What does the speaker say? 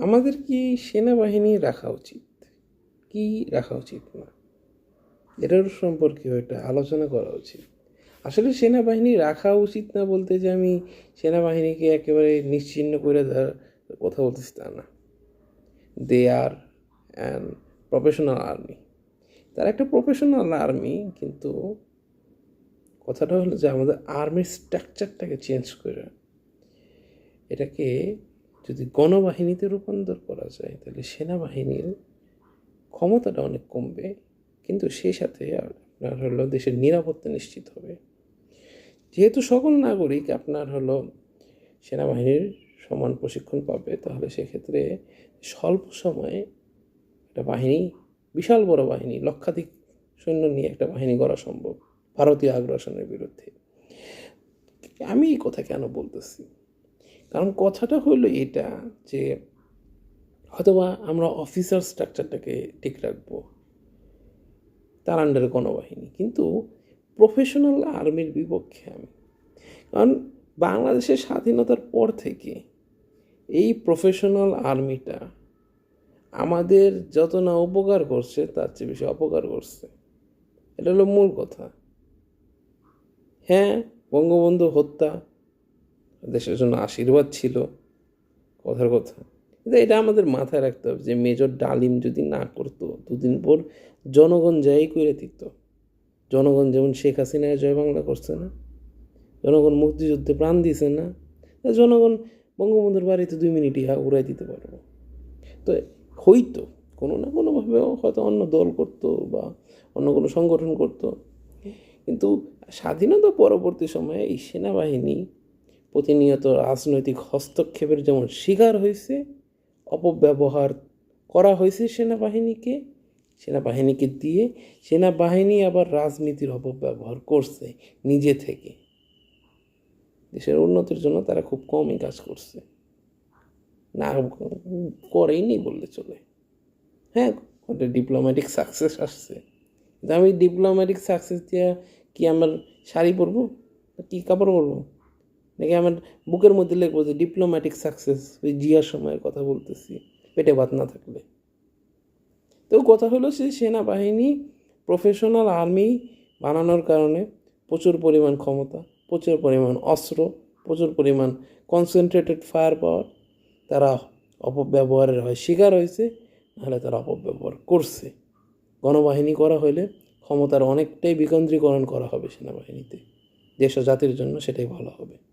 আমাদের কি সেনাবাহিনী রাখা উচিত? কি রাখা উচিত না? এটার সম্পর্কে একটা আলোচনা করা উচিত। আসলে সেনাবাহিনী রাখা উচিত না বলতে যে আমি সেনাবাহিনীকে একেবারে নিশ্চিহ্ন করে দেওয়ার কথা বলতেছি তা না। They are and professional army তার একটা প্রফেশনাল আর্মি কিন্তু কথাটা হলো যে আমাদের আর্মির স্ট্রাকচারটাকে চেঞ্জ করে, এটাকে যদি গণবাহিনীতে রূপান্তর করা যায়, তাহলে সেনাবাহিনীর ক্ষমতাটা অনেক কমবে। কিন্তু সেই সাথে আপনার হলো দেশের নিরাপত্তা নিশ্চিত হবে। যেহেতু সকল নাগরিক আপনার হলো সেনাবাহিনীর সমান প্রশিক্ষণ পাবে, তাহলে সেক্ষেত্রে স্বল্প সময়ে একটা বাহিনী, বিশাল বড় বাহিনী, লক্ষাধিক সৈন্য নিয়ে একটা বাহিনী গড়া সম্ভব, ভারতীয় আগ্রাসনের বিরুদ্ধে। আমি এই কথা কেন বলতেছি? কারণ কথাটা হলো এটা যে হয়তোবা আমরা অফিসার স্ট্রাকচারটাকে ঠিক রাখব, তার আন্ডারে গণবাহিনী। কিন্তু প্রফেশনাল আর্মির বিপক্ষে আমি, কারণ বাংলাদেশের স্বাধীনতার পর থেকে এই প্রফেশনাল আর্মিটা আমাদের যত না উপকার করছে, তার চেয়ে বেশি অপকার করছে। এটা হলো মূল কথা। হ্যাঁ বঙ্গবন্ধু হত্যা দেশের জন্য আশীর্বাদ ছিল, কথার কথা। কিন্তু এটা আমাদের মাথায় রাখতে হবে যে মেজর ডালিম যদি না করতো, দুদিন পর জনগণ যাই করে দিত। জনগণ যেমন শেখ হাসিনায় জয় বাংলা করছে না, জনগণ মুক্তিযুদ্ধে প্রাণ দিছে না জনগণ বঙ্গবন্ধুর বাড়িতে দুই মিনিট ইহা উড়াই দিতে পারব। তো হইতো, কোনো না কোনোভাবেও হয়তো অন্য দল করতো বা অন্য কোনো সংগঠন করতো। কিন্তু স্বাধীনতা পরবর্তী সময়ে এই সেনাবাহিনী প্রতিনিয়ত রাজনৈতিক হস্তক্ষেপের যেমন শিকার হয়েছে, অপব্যবহার করা হয়েছে সেনাবাহিনীকে সেনাবাহিনীকে দিয়ে সেনাবাহিনী আবার রাজনীতির অপব্যবহার করছে নিজে থেকে। দেশের উন্নতির জন্য তারা খুব কমই কাজ করছে। না করেইনি বললে চলে। হ্যাঁ ওটা ডিপ্লোম্যাটিক সাকসেস আসছে। কিন্তু আমি ডিপ্লোম্যাটিক সাকসেস দিয়ে কি আমার শাড়ি পরবো? কি কাপড় পরবো? নাকি আমার বুকের মধ্যে লিখব যে ডিপ্লোম্যাটিক সাকসেস ওই জিয়ার সময়ের কথা বলতেছি, পেটে ভাত না থাকলে। তো কথা হলো সে সেনাবাহিনী প্রফেশনাল আর্মি বানানোর কারণে প্রচুর পরিমাণ ক্ষমতা, প্রচুর পরিমাণ অস্ত্র, প্রচুর পরিমাণ কনসেন্ট্রেটেড ফায়ার পাওয়ার তারা অপব্যবহারের হয়, শিকার হয়েছে, নাহলে তারা অপব্যবহার করছে। গণবাহিনী করা হলে ক্ষমতার অনেকটাই বিকেন্দ্রীকরণ করা হবে সেনাবাহিনীতে। দেশ ও জাতির জন্য সেটাই ভালো হবে।